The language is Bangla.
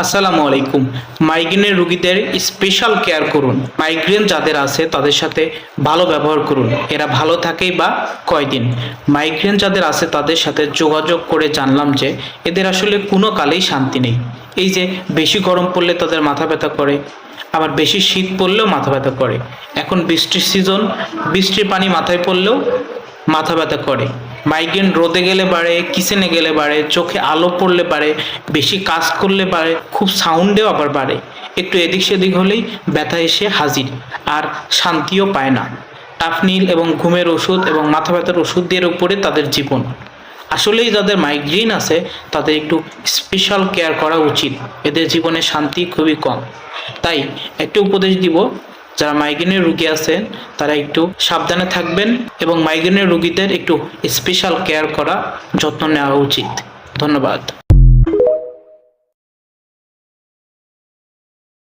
আসসালামু আলাইকুম। মাইগ্রেনের রোগীদের স্পেশাল কেয়ার করুন। মাইগ্রেন যাদের আছে, তাদের সাথে ভালো ব্যবহার করুন। এরা ভালো থাকেই বা কয়দিন। মাইগ্রেন যাদের আছে, তাদের সাথে যোগাযোগ করে জানলাম যে, এদের আসলে কোনো কালেই শান্তি নেই। এই যে, বেশি গরম পড়লে তাদের মাথা ব্যথা করে, আবার বেশি শীত পড়লেও মাথা ব্যথা করে। এখন বৃষ্টির সিজন বৃষ্টির পানি মাথায় পড়লেও মাথা ব্যথা করে। মাইগ্রেন রোদে গেলে বাড়ে কিচেনে গেলে বাড়ে চোখে আলো পড়লে বাড়ে বেশি কাজ করলে বাড়ে খুব সাউন্ডেও আবার বাড়ে একটু এদিক সেদিক হলেই ব্যথা এসে হাজির, আর শান্তিও পায় না। টাফনিল এবং ঘুমের ওষুধ এবং মাথা ব্যথার ওষুধ দিয়ে উপরে তাদের জীবন। আসলেই যাদের মাইগ্রেন আছে, তাদের একটু স্পেশাল কেয়ার করা উচিত। এদের জীবনে শান্তি খুবই কম। তাই একটা উপদেশ দিব যারা মাইগ্রেনের রুগী আছেন, তারা একটু সাবধানে থাকবেন এবং মাইগ্রেনের রুগীদের একটু স্পেশাল কেয়ার করা যত্ন নেওয়া উচিত। ধন্যবাদ।